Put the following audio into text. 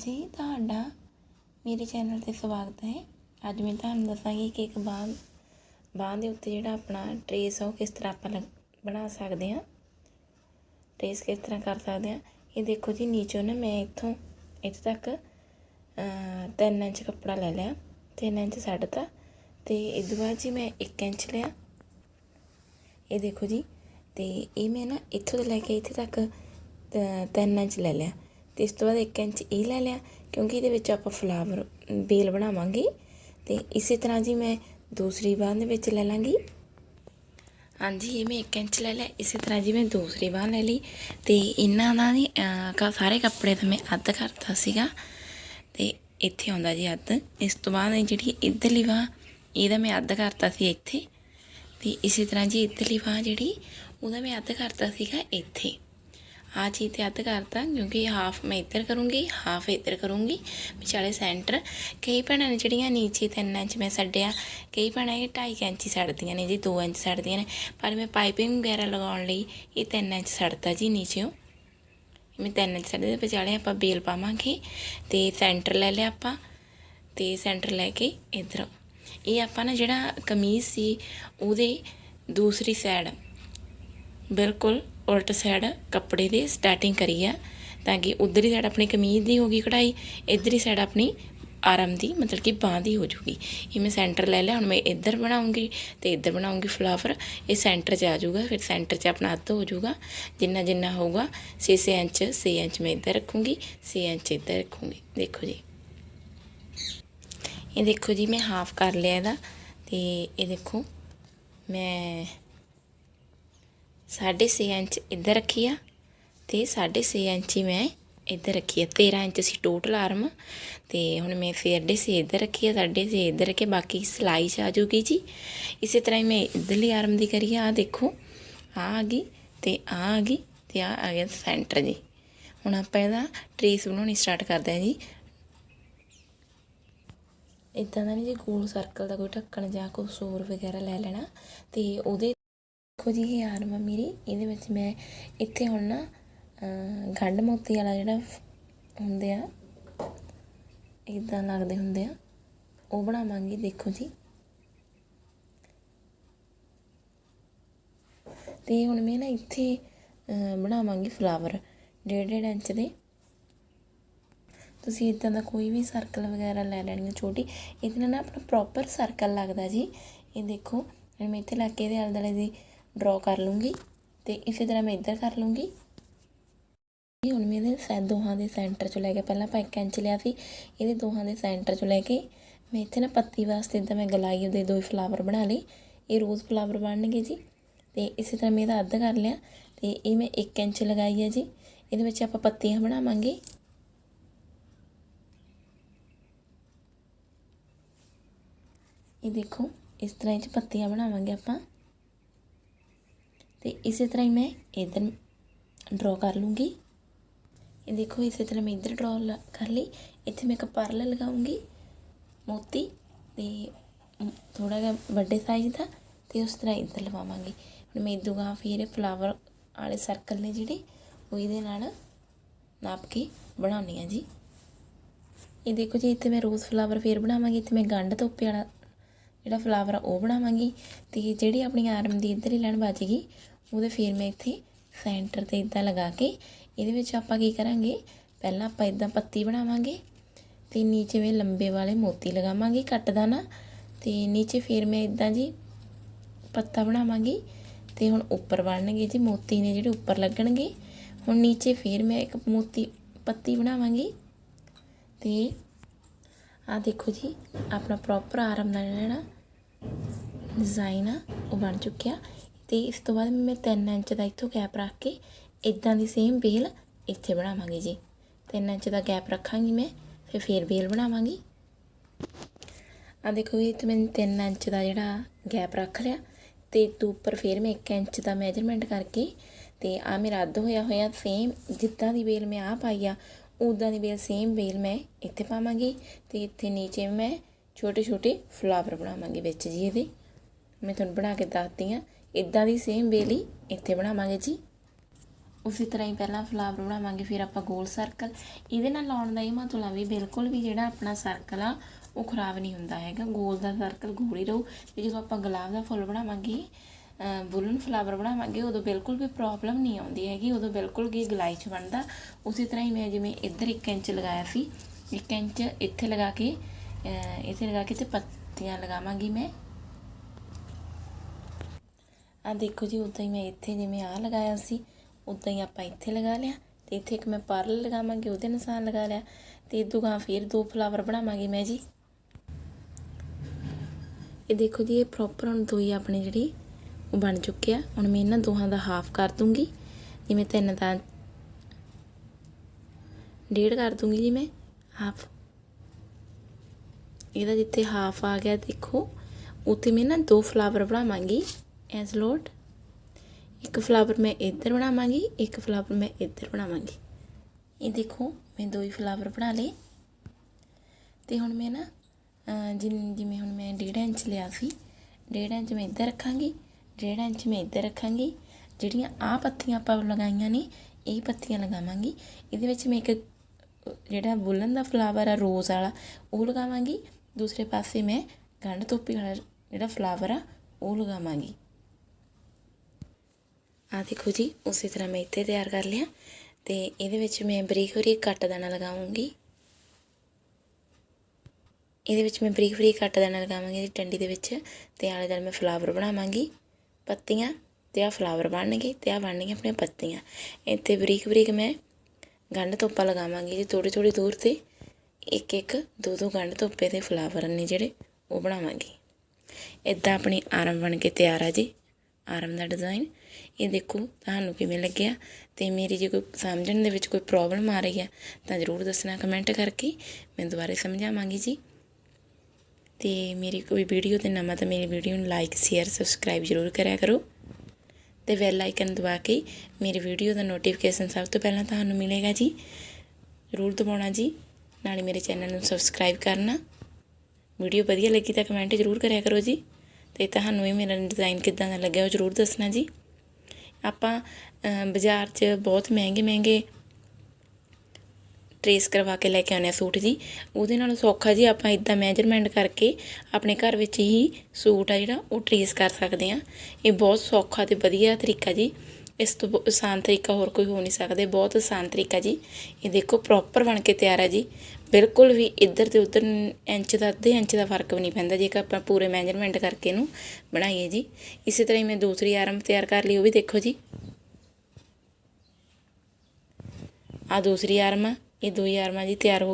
ਜੀ ਤੁਹਾਡਾ ਮੇਰੇ ਚੈਨਲ ਤੇ ਸਵਾਗਤ ਹੈ। ਅੱਜ ਮੈਂ ਤੁਹਾਨੂੰ ਦੱਸਾਂਗੀ ਕਿ ਇੱਕ ਬਾਂਹ ਬਾਂਹ ਦੇ ਉੱਤੇ ਜਿਹੜਾ ਆਪਣਾ ਟਰੇਸ ਆ, ਉਹ ਕਿਸ ਤਰ੍ਹਾਂ ਆਪਾਂ ਲਗ- ਬਣਾ ਸਕਦੇ ਹਾਂ। ਟਰੇਸ ਕਿਸ ਤਰ੍ਹਾਂ ਕਰ ਸਕਦੇ ਹਾਂ। ਇਹ ਦੇਖੋ ਜੀ, ਨੀਚੋਂ ਨਾ ਮੈਂ ਇੱਥੋਂ, ਇੱਥੇ ਤੱਕ 3 ਇੰਚ ਕੱਪੜਾ ਲੈ ਲਿਆ। 3 ਇੰਚ ਛੱਡਤਾ ਤੇ ਇਸ ਤੋਂ ਬਾਅਦ ਜੀ ਮੈਂ 1 ਇੰਚ ਲਿਆ। ਇਹ ਦੇਖੋ ਜੀ, ਤੇ ਇਹ ਮੈਂ ਨਾ ਇੱਥੋਂ ਤੋਂ ਲੈ ਕੇ ਇੱਥੇ ਤੱਕ 3 ਇੰਚ ਲੈ ਲਿਆ। ਤੇ ਇਸ ਤੋਂ ਬਾਅਦ 1 ਇੰਚ ਇਹ ਲੈ ਲਿਆ ਕਿਉਂਕਿ ਇਹਦੇ ਵਿੱਚ ਆਪਾਂ ਫਲਾਵਰ ਬੇਲ ਬਣਾਵਾਂਗੇ ਤੇ ਇਸੇ ਤਰ੍ਹਾਂ ਜੀ ਮੈਂ ਦੂਸਰੀ ਬਾਂਹ ਦੇ ਵਿੱਚ ਲੈ ਲਾਂਗੀ। ਹਾਂਜੀ, ਇਹ ਮੈਂ 1 ਇੰਚ ਲੈ ਲਿਆ। ਇਸੇ ਤਰ੍ਹਾਂ ਜੀ ਮੈਂ ਦੂਸਰੀ ਬਾਂਹ ਲੈ ਲਈ ਤੇ ਇਹਨਾਂ ਦਾ ਨਹੀਂ ਕਾ ਸਾਰੇ ਕੱਪੜੇ ਤਾਂ ਮੈਂ ਅੱਧ ਕਰਤਾ ਸੀਗਾ ਤੇ ਇੱਥੇ ਆਉਂਦਾ ਜੀ ਅੱਧ। ਇਸ ਤੋਂ ਬਾਅਦ ਜਿਹੜੀ ਇੱਧਰਲੀ ਬਾਂਹ, ਇਹਦਾ ਮੈਂ ਅੱਧ ਕਰਤਾ ਸੀ ਇੱਥੇ ਤੇ ਇਸੇ ਤਰ੍ਹਾਂ ਜੀ ਇੱਧਰਲੀ ਬਾਂਹ ਜਿਹੜੀ, ਉਹਦਾ ਮੈਂ ਅੱਧ ਕਰਤਾ ਸੀਗਾ ਇੱਥੇ। ਆ ਚੀਜ਼ ਤੇ ਅੱਧ ਕਰਤਾ, ਕਿਉਂਕਿ ਹਾਫ ਮੈਂ ਇੱਧਰ ਕਰੂੰਗੀ ਹਾਫ ਇੱਧਰ ਕਰੂੰਗੀ, ਵਿਚਾਲੇ ਸੈਂਟਰ ਕਈ ਭੈਣਾਂ ਨੇ ਜਿਹੜੀਆਂ ਨੀਚੇ 3 ਇੰਚ ਮੈਂ ਛੱਡਿਆ ਕਈ ਭੈਣਾਂ ਇਹ 2.5 ਇੰਚ ਹੀ ਛੱਡਦੀਆਂ ਨੇ ਜੀ 2 ਇੰਚ ਛੱਡਦੀਆਂ ਨੇ। ਪਰ ਮੈਂ ਪਾਈਪਿੰਗ ਵਗੈਰਾ ਲਗਾਉਣ ਲਈ ਇਹ 3 ਇੰਚ ਛੱਡਤਾ ਜੀ ਨੀਚੇੋਂ ਮੈਂ 3 ਇੰਚ ਛੱਡਦੇ ਵਿਚਾਲੇ ਆਪਾਂ ਬੇਲ ਪਾਵਾਂਗੇ ਤੇ ਸੈਂਟਰ ਲੈ ਲਿਆ ਆਪਾਂ, ਤੇ ਸੈਂਟਰ ਲੈ ਕੇ ਇੱਧਰ। ਇਹ ਆਪਾਂ ਨਾ ਜਿਹੜਾ ਕਮੀਜ਼ ਸੀ, ਉਹਦੇ ਦੂਸਰੀ ਸਾਈਡ ਬਿਲਕੁਲ ਉਲਟ ਸਾਈਡ ਕੱਪੜੇ ਦੇ ਸਟਾਰਟਿੰਗ ਕਰੀ ਆ, ਤਾਂ ਕਿ ਉਧਰ ਸਾਈਡ ਆਪਣੀ ਕਮੀਜ਼ ਦੀ ਹੋ ਗਈ ਕਢਾਈ ਇਧਰ ਹੀ ਸਾਈਡ ਆਪਣੀ ਆਰਮ ਦੀ, ਮਤਲਬ ਕਿ ਬਾਂਹ ਦੀ ਹੋ ਜੂਗੀ। ਇਹ ਮੈਂ ਸੈਂਟਰ ਲੈ ਲਿਆ, ਹੁਣ ਮੈਂ ਇੱਧਰ ਬਣਾਉਂਗੀ ਤੇ ਇੱਧਰ ਬਣਾਉਂਗੀ ਫਲਾਵਰ ਇਹ ਸੈਂਟਰ 'ਚ ਆ ਜਾਊਗਾ, ਫਿਰ ਸੈਂਟਰ 'ਚ ਆਪਣਾ ਅੱਧ ਹੋ ਜਾਊਗਾ, ਜਿੰਨਾ ਜਿੰਨਾ ਹੋਊਗਾ 6 ਇੰਚ 6 ਇੰਚ ਮੈਂ ਇੱਧਰ ਰੱਖੂੰਗੀ 6 ਇੰਚ ਇੱਧਰ ਰੱਖੂੰਗੀ, ਦੇਖੋ ਜੀ। ਇਹ ਦੇਖੋ ਜੀ, ਮੈਂ ਹਾਫ ਕਰ ਲਿਆ ਇਹਦਾ, ਤੇ ਇਹ ਦੇਖੋ, ਮੈਂ 6.5 ਇੰਚ ਇੱਧਰ ਰੱਖੀ ਆ ਤੇ 6.5 ਇੰਚ ਹੀ ਮੈਂ ਇੱਧਰ ਰੱਖੀ ਆ। 13 ਇੰਚ ਸੀ ਟੋਟਲ ਆਰਮ ਤੇ ਹੁਣ ਮੈਂ ਫੇਰ ਦੇ ਸੀ ਇੱਧਰ ਰੱਖੀ ਆ 6.5 ਇੱਧਰ ਰੱਖੇ, ਬਾਕੀ ਸਿਲਾਈ ਚ ਆ ਜੂਗੀ ਜੀ। ਇਸੇ ਤਰ੍ਹਾਂ ਹੀ ਮੈਂ ਇੱਧਰਲੀ ਆਰਮ ਦੀ ਕਰੀ ਆ ਦੇਖੋ ਆ ਆ ਗਈ ਤੇ ਆ ਆ ਗਈ ਤੇ ਆ ਆ ਗਿਆ ਸੈਂਟਰ ਜੀ। ਹੁਣ ਆਪਾਂ ਇਹਦਾ ਟ੍ਰੇਸ ਬਣਾਉਣੀ ਸਟਾਰਟ ਕਰਦੇ ਹਾਂ ਜੀ। ਇਦਾਂ ਦਾ ਨਹੀਂ ਜੀ ਗੋਲ ਸਰਕਲ ਦਾ ਕੋਈ ਢੱਕਣ ਜਾਂ ਕੋਈ ਸੋਰ ਵਗੈਰਾ ਲੈ ਲੈਣਾ ਤੇ ਉਹਦੇ ਦੇਖੋ ਜੀ ਇਹ ਆਰਮ ਆ ਮੇਰੀ ਇਹਦੇ ਵਿੱਚ ਮੈਂ ਇੱਥੇ ਹੁਣ ਨਾ ਗੰਢ ਮੋਤੀ ਵਾਲਾ ਜਿਹੜਾ ਹੁੰਦੇ ਆ ਇਦਾਂ ਲੱਗਦੇ ਹੁੰਦੇ ਆ ਉਹ ਬਣਾਵਾਂਗੀ ਦੇਖੋ ਜੀ। ਤੇ ਹੁਣ ਮੈਂ ਨਾ ਇੱਥੇ ਅਹ, ਬਣਾਵਾਂਗੀ ਫਲਾਵਰ ਡੇਢ ਡੇਢ ਇੰਚ ਦੇ। ਤੁਸੀਂ ਇਦਾਂ ਦਾ ਕੋਈ ਵੀ ਸਰਕਲ ਵਗੈਰਾ ਲੈ ਲੈਣੀ ਹੈ ਛੋਟੀ ਇਹਦੇ ਨਾਲ ਨਾ ਆਪਣਾ ਪ੍ਰੋਪਰ ਸਰਕਲ ਲੱਗਦਾ ਜੀ। ਇਹ ਦੇਖੋ ਹੁਣ ਮੈਂ ਇੱਥੇ ਲਾ ਕੇ ਇਹਦੇ ਆਲੇ ਦੁਆਲੇ ਦੀ ਡਰਾ ਕਰ ਲੂੰਗੀ ਤੇ ਇਸੇ ਤਰ੍ਹਾਂ ਮੈਂ ਇੱਧਰ ਕਰ ਲੂੰਗੀ। ਹੁਣ ਮੈਂ ਇਹਦੇ ਸੈ, ਦੋਹਾਂ ਦੇ ਸੈਂਟਰ ਚੋਂ ਲੈ ਕੇ ਪਹਿਲਾਂ ਆਪਾਂ ਇੱਕ ਇੰਚ ਲਿਆ ਸੀ, ਇਹਦੇ ਦੋਹਾਂ ਦੇ ਸੈਂਟਰ ਚੋਂ ਲੈ ਕੇ ਮੈਂ ਇੱਥੇ ਨਾ ਪੱਤੀ ਵਾਸਤੇ ਇਦਾਂ ਮੈਂ ਗਲਾਈ ਦੇ ਦੋ ਫਲਾਵਰ ਬਣਾ ਲਏ, ਇਹ ਰੋਜ਼ ਫਲਾਵਰ ਬਣਨਗੇ ਜੀ। ਤੇ ਇਸੇ ਤਰ੍ਹਾਂ ਮੈਂ ਇਹਦਾ ਅੱਧ ਕਰ ਲਿਆ ਤੇ ਇਹ ਮੈਂ 1 ਇੰਚ ਲਗਾਈ ਹੈ ਜੀ। ਇਹਦੇ ਵਿੱਚ ਆਪਾਂ ਪੱਤੀਆਂ ਬਣਾਵਾਂਗੇ। ਇਹ ਦੇਖੋ, ਇਸ ਤਰ੍ਹਾਂ ਇਹ 'ਚ ਪੱਤੀਆਂ ਬਣਾਵਾਂਗੇ ਆਪਾਂ। ਤੇ ਇਸੇ ਤਰ੍ਹਾਂ ਹੀ ਮੈਂ ਇਧਰ ਡਰਾ ਕਰ ਲੂੰਗੀ। ਇਹ ਦੇਖੋ, ਇਸੇ ਤਰ੍ਹਾਂ ਮੈਂ ਇਧਰ ਡਰਾ ਕਰ ਲਈ। ਇੱਥੇ ਮੈਂ ਇੱਕ ਪਰਲ ਲਗਾਉਂਗੀ ਮੋਤੀ ਤੇ ਥੋੜਾ ਜਿਹਾ ਵੱਡੇ ਸਾਈਜ਼ ਦਾ ਤੇ ਉਸ ਤਰ੍ਹਾਂ ਇੱਧਰ ਲਵਾਵਾਂਗੀ। ਹੁਣ ਮੈਂ ਇਦੂਗਾ ਫਿਰ ਫਲਾਵਰ ਵਾਲੇ ਸਰਕਲ ਨੇ ਜਿਹੜੇ, ਉਹ ਇਹਦੇ ਨਾਲ ਨਾਪ ਕੇ ਬਣਾਉਣੀ ਆ ਜੀ। ਇਹ ਦੇਖੋ ਜੀ, ਇੱਥੇ ਮੈਂ ਰੋਜ਼ ਫਲਾਵਰ ਫੇਰ ਬਣਾਵਾਂਗੀ। ਇੱਥੇ ਮੈਂ ਗੰਢ ਧੋਪੇ ਵਾਲਾ ਜਿਹੜਾ ਫਲਾਵਰ ਆ, ਉਹ ਬਣਾਵਾਂਗੀ ਤੇ ਜਿਹੜੀ ਆਪਣੀ ਆਰਮ ਦੀ ਇੱਧਰ ਹੀ ਲਾਈਨ ਬਚ ਗਈ ਉਹਦੇ ਫਿਰ ਮੈਂ ਇੱਥੇ ਸੈਂਟਰ ਤੇ ਇਦਾਂ ਲਗਾ ਕੇ ਇਹਦੇ ਵਿੱਚ ਆਪਾਂ ਕੀ ਕਰਾਂਗੇ, ਪਹਿਲਾਂ ਆਪਾਂ ਇਦਾਂ ਪੱਤੀ ਬਣਾਵਾਂਗੇ ਤੇ ਨੀਚੇ ਮੈਂ ਲੰਬੇ ਵਾਲੇ ਮੋਤੀ ਲਗਾਵਾਂਗੀ ਕੱਟਦਾ ਨਾ, ਤੇ ਨੀਚੇ ਫਿਰ ਮੈਂ ਇਦਾਂ ਜੀ ਪੱਤਾ ਬਣਾਵਾਂਗੀ ਤੇ ਹੁਣ ਉੱਪਰ ਬਣਨਗੇ ਜੀ, ਮੋਤੀ ਨੇ ਜਿਹੜੇ ਉੱਪਰ ਲੱਗਣਗੇ, ਹੁਣ ਨੀਚੇ ਫਿਰ ਮੈਂ ਇੱਕ ਮੋਤੀ, ਪੱਤੀ ਬਣਾਵਾਂਗੀ ਤੇ ਆ ਦੇਖੋ ਜੀ, ਆਪਣਾ ਪ੍ਰੋਪਰ ਆਰਮ ਨਾਲ ਜਿਹੜਾ ਡਿਜ਼ਾਈਨ ਆ, ਉਹ ਬਣ ਚੁੱਕਿਆ। ਤੇ ਇਸ ਤੋਂ ਬਾਅਦ ਮੈਂ 3 ਇੰਚ ਦਾ ਇੱਥੋਂ ਗੈਪ ਰੱਖ ਕੇ ਇਦਾਂ ਦੀ ਸੇਮ ਬੇਲ ਇੱਥੇ ਬਣਾਵਾਂਗੀ ਜੀ। 3 ਇੰਚ ਦਾ ਗੈਪ ਰੱਖਾਂਗੀ ਮੈਂ, ਫਿਰ ਫੇਰ ਬੇਲ ਬਣਾਵਾਂਗੀ। ਆ ਦੇਖੋ ਇਹ ਤੇ ਮੈਂ 3 ਇੰਚ ਦਾ ਜਿਹੜਾ ਗੈਪ ਰੱਖ ਲਿਆ ਤੇ ਤੋਂ ਉੱਪਰ ਫੇਰ ਮੈਂ 1 ਇੰਚ ਦਾ ਮੈਜਰਮੈਂਟ ਕਰਕੇ ਤੇ ਆ ਮੇਰਾ ਅੱਧ ਹੋਇਆ ਹੋਇਆ ਸੇਮ ਜਿੱਦਾਂ ਦੀ ਬੇਲ ਮੈਂ ਆ ਪਾਈ ਆ ਉਦਾਂ ਦੀ ਬੇਲ ਸੇਮ ਬੇਲ ਮੈਂ ਇੱਥੇ ਪਾਵਾਂਗੀ ਤੇ ਇੱਥੇ ਨੀਚੇ ਮੈਂ ਛੋਟੇ ਛੋਟੇ ਫਲਾਵਰ ਬਣਾਵਾਂਗੀ ਵਿੱਚ ਜੀ ਇਹਦੇ। ਮੈਂ ਤੁਹਾਨੂੰ ਬਣਾ ਕੇ ਦੱਸਦੀ ਆ ਇਦਾਂ ਦੀ ਸੇਮ ਬੇਲ ਹੀ ਇੱਥੇ ਬਣਾਵਾਂਗੇ ਜੀ। ਉਸੇ ਤਰ੍ਹਾਂ ਹੀ ਪਹਿਲਾਂ ਫਲਾਵਰ ਬਣਾਵਾਂਗੇ, ਫਿਰ ਆਪਾਂ ਗੋਲ ਸਰਕਲ ਇਹਦੇ ਨਾਲ ਲਾਉਣ ਦਾ ਇਹ ਮਤਲਬ ਵੀ ਬਿਲਕੁਲ ਵੀ ਜਿਹੜਾ ਆਪਣਾ ਸਰਕਲ ਆ, ਉਹ ਖਰਾਬ ਨਹੀਂ ਹੁੰਦਾ ਹੈਗਾ। ਗੋਲ ਦਾ ਸਰਕਲ ਗੋਲ ਹੀ ਰਹੂ। ਤੇ ਜਦੋਂ ਆਪਾਂ ਗੁਲਾਬ ਦਾ ਫੁੱਲ ਬਣਾਵਾਂਗੇ ਬੁਲਨ ਫਲਾਵਰ ਬਣਾਵਾਂਗੇ, ਉਦੋਂ ਬਿਲਕੁਲ ਵੀ ਪ੍ਰੋਬਲਮ ਨਹੀਂ ਆਉਂਦੀ ਹੈਗੀ, ਉਦੋਂ ਬਿਲਕੁਲ ਕੀ ਗਲਾਈ 'ਚ ਬਣਦਾ। ਉਸੇ ਤਰ੍ਹਾਂ ਹੀ ਮੈਂ ਜਿਵੇਂ ਇੱਧਰ 1 ਇੰਚ ਲਗਾਇਆ ਸੀ 1 ਇੰਚ ਇੱਥੇ ਲਗਾ ਕੇ ਇੱਥੇ ਲਗਾ ਕੇ ਤੇ ਪੱਤੀਆਂ ਲਗਾਵਾਂਗੀ ਮੈਂ। ਆ ਦੇਖੋ ਜੀ, ਉਦਾਂ ਹੀ ਮੈਂ ਇੱਥੇ ਜਿਵੇਂ ਆ ਲਗਾਇਆ ਸੀ, ਉਦਾਂ ਹੀ ਆਪਾਂ ਇੱਥੇ ਲਗਾ ਲਿਆ ਤੇ ਇੱਥੇ ਇੱਕ ਮੈਂ ਪਰਲ ਲਗਾਵਾਂਗੀ, ਉਹਦੇ ਨਿਸ਼ਾਨ ਲਗਾ ਲਿਆ ਤੇ ਇਦੋਂ ਗਾਂ ਫਿਰ ਦੋ ਫਲਾਵਰ ਬਣਾਵਾਂਗੀ ਮੈਂ ਜੀ। ਇਹ ਦੇਖੋ ਜੀ, ਇਹ ਪ੍ਰੋਪਰ ਹੁਣ ਦੋ ਹੀ ਆਪਣੇ ਜਿਹੜੀ ਉਹ ਬਣ ਚੁੱਕਿਆ। ਹੁਣ ਮੈਂ ਇਹਨਾਂ ਦੋਹਾਂ ਦਾ ਹਾਫ ਕਰ ਦੂੰਗੀ। ਜਿਵੇਂ ਤਿੰਨ ਦਾ ਡੇਢ ਕਰ ਦੂੰਗੀ ਜੀ ਮੈਂ ਹਾਫ ਇਹਦਾ ਜਿੱਥੇ ਹਾਫ ਆ ਗਿਆ ਦੇਖੋ। ਉੱਥੇ ਮੈਂ ਨਾ ਦੋ ਫਲਾਵਰ ਬਣਾਵਾਂਗੀ। ਐਸ ਲੋਟ ਇੱਕ ਫਲਾਵਰ ਮੈਂ ਇੱਧਰ ਬਣਾਵਾਂਗੀ ਇੱਕ ਫਲਾਵਰ ਮੈਂ ਇੱਧਰ ਬਣਾਵਾਂਗੀ। ਇਹ ਦੇਖੋ ਮੈਂ ਦੋ ਹੀ ਫਲਾਵਰ ਬਣਾ ਲਏ। ਤੇ ਹੁਣ ਮੈਂ ਨਾ ਅਹ, ਜਿਵੇਂ ਹੁਣ ਮੈਂ ਡੇਢ ਇੰਚ ਲਿਆ ਸੀ ਡੇਢ ਇੰਚ ਮੈਂ ਇੱਧਰ ਰੱਖਾਂਗੀ। ਡੇਢ ਇੰਚ ਮੈਂ ਇੱਧਰ ਰੱਖਾਂਗੀ, ਜਿਹੜੀਆਂ ਆ ਪੱਤੀਆਂ ਆਪਾਂ ਲਗਾਈਆਂ ਨੇ, ਇਹ ਪੱਤੀਆਂ ਲਗਾਵਾਂਗੀ। ਇਹਦੇ ਵਿੱਚ ਮੈਂ ਇੱਕ, ਜਿਹੜਾ ਬੁਲਨ ਦਾ ਫਲਾਵਰ ਆ ਰੋਜ਼ ਵਾਲਾ, ਉਹ ਲਗਾਵਾਂਗੀ। ਦੂਸਰੇ ਪਾਸੇ ਮੈਂ ਗੰਢ ਧੋਪੀ ਵਾਲਾ ਜਿਹੜਾ ਫਲਾਵਰ ਆ, ਉਹ ਲਗਾਵਾਂਗੀ। ਆ ਦੇਖੋ ਜੀ, ਉਸੇ ਤਰ੍ਹਾਂ ਮੈਂ ਇੱਥੇ ਤਿਆਰ ਕਰ ਲਿਆ। ਤੇ ਇਹਦੇ ਵਿੱਚ ਮੈਂ ਬਰੀਕ ਬਰੀਕ ਕੱਟ ਦਾਣਾ ਲਗਾਵਾਂਗੀ। ਇਹਦੇ ਵਿੱਚ ਮੈਂ ਬਰੀਕ ਬਰੀਕ ਕੱਟ ਦਾਣਾ ਲਗਾਵਾਂਗੀ ਇਹਦੀ ਟੰਡੀ ਦੇ ਵਿੱਚ। ਤੇ ਆਲੇ ਦੁਆਲੇ ਮੈਂ ਫਲਾਵਰ ਬਣਾਵਾਂਗੀ। ਪੱਤੀਆਂ ਤੇ ਆ ਫਲਾਵਰ ਬਣਨਗੇ ਤੇ ਆ ਬਣਨਗੀਆਂ ਆਪਣੀਆਂ ਪੱਤੀਆਂ। ਇੱਥੇ ਬਰੀਕ ਬਰੀਕ ਮੈਂ ਗੰਢ ਧੋਪਾ ਲਗਾਵਾਂਗੀ ਜੀ ਥੋੜੀ ਥੋੜੀ ਦੂਰ ਤੇ ਇੱਕ ਇੱਕ, ਦੋ ਦੋ ਗੰਢ ਧੋਪੇ ਦੇ ਫਲਾਵਰ ਨੇ ਜਿਹੜੇ ਉਹ ਬਣਾਵਾਂਗੀ। ਇਦਾਂ ਆਪਣੀ ਆਰਮ ਬਣ ਕੇ ਤਿਆਰ ਆ ਜੀ, ਆਰਮ ਦਾ ਡਿਜ਼ਾਈਨ ਇਹ ਦੇਖੋ ਤੁਹਾਨੂੰ ਕਿਵੇਂ ਲੱਗਿਆ ਤੇ ਮੇਰੀ ਜੇ ਕੋਈ ਸਮਝਣ ਦੇ ਵਿੱਚ ਕੋਈ ਪ੍ਰੋਬਲਮ ਆ ਰਹੀ ਹੈ ਤਾਂ ਜ਼ਰੂਰ ਦੱਸਣਾ ਕਮੈਂਟ ਕਰਕੇ, ਮੈਂ ਦੁਬਾਰੇ ਸਮਝਾਵਾਂਗੀ ਜੀ। ਤੇ ਮੇਰੀ ਕੋਈ ਵੀਡੀਓ ਤੇ ਨਵਾਂ ਤਾਂ ਮੇਰੀ ਵੀਡੀਓ ਨੂੰ ਲਾਈਕ ਸ਼ੇਅਰ ਸਬਸਕ੍ਰਾਈਬ ਜ਼ਰੂਰ ਕਰਿਆ ਕਰੋ। ਤੇ ਬੈਲ ਆਈਕਨ ਦਬਾ ਕੇ ਮੇਰੀ ਵੀਡੀਓ ਦਾ ਨੋਟੀਫਿਕੇਸ਼ਨ ਸਭ ਤੋਂ ਪਹਿਲਾਂ ਤੁਹਾਨੂੰ ਮਿਲੇਗਾ ਜੀ। ਜ਼ਰੂਰ ਦਬਾਉਣਾ ਜੀ, ਨਾਲੇ ਮੇਰੇ ਚੈਨਲ ਨੂੰ ਸਬਸਕ੍ਰਾਈਬ ਕਰਨਾ। ਵੀਡੀਓ ਵਧੀਆ ਲੱਗੀ ਤਾਂ ਕਮੈਂਟ ਜ਼ਰੂਰ ਕਰਿਆ ਕਰੋ ਜੀ। ਤੇ ਤੁਹਾਨੂੰ ਇਹ ਮੇਰਾ ਡਿਜ਼ਾਈਨ ਕਿੱਦਾਂ ਦਾ ਲੱਗਿਆ ਉਹ ਜ਼ਰੂਰ ਦੱਸਣਾ ਜੀ। ਆਪਾਂ ਬਾਜ਼ਾਰ 'ਚ ਬਹੁਤ ਮਹਿੰਗੇ ਮਹਿੰਗੇ ਟਰੇਸ ਕਰਵਾ ਕੇ ਲੈ ਕੇ ਆਉਂਦੇ ਆ ਸੂਟ ਜੀ। ਉਹਦੇ ਨਾਲ ਸੌਖਾ ਜੀ ਆਪਾਂ ਇਦਾਂ ਮੈਜਰਮੈਂਟ ਕਰਕੇ ਆਪਣੇ ਘਰ ਵਿੱਚ ਹੀ ਸੂਟ ਆ ਜਿਹੜਾ, ਉਹ ਟਰੇਸ ਕਰ ਸਕਦੇ ਆ ਇਹ ਬਹੁਤ ਸੌਖਾ ਤੇ ਵਧੀਆ ਤਰੀਕਾ ਜੀ। ਇਸ ਤੋਂ ਬ- ਆਸਾਨ ਤਰੀਕਾ ਹੋਰ ਕੋਈ ਹੋ ਨਹੀਂ ਸਕਦੇ ਬਹੁਤ ਆਸਾਨ ਤਰੀਕਾ ਜੀ। ਇਹ ਦੇਖੋ ਪ੍ਰੋਪਰ ਬਣ ਕੇ ਤਿਆਰ ਆ ਜੀ। ਬਿਲਕੁਲ ਵੀ ਇੱਧਰ ਤੇ ਉੱਧਰ ਇੰਚ ਦਾ, ਅੱਧੇ ਇੰਚ ਦਾ ਫ਼ਰਕ ਵੀ ਨਹੀਂ ਪੈਂਦਾ, ਜੇਕਰ ਆਪਾਂ ਪੂਰੇ ਮੈਜਰਮੈਂਟ ਕਰਕੇ ਇਹਨੂੰ ਬਣਾਈਏ ਜੀ। ਇਸੇ ਤਰ੍ਹਾਂ ਹੀ ਮੈਂ ਦੂਸਰੀ ਆਰਮ ਤਿਆਰ ਕਰ ਲਈ, ਉਹ ਵੀ ਦੇਖੋ ਜੀ। ਆ ਦੂਸਰੀ ਆਰਮ ਆ। ਇਹ ਦੋ ਹੀ ਆਰਮਾਂ ਜੀ ਤਿਆਰ ਹੋ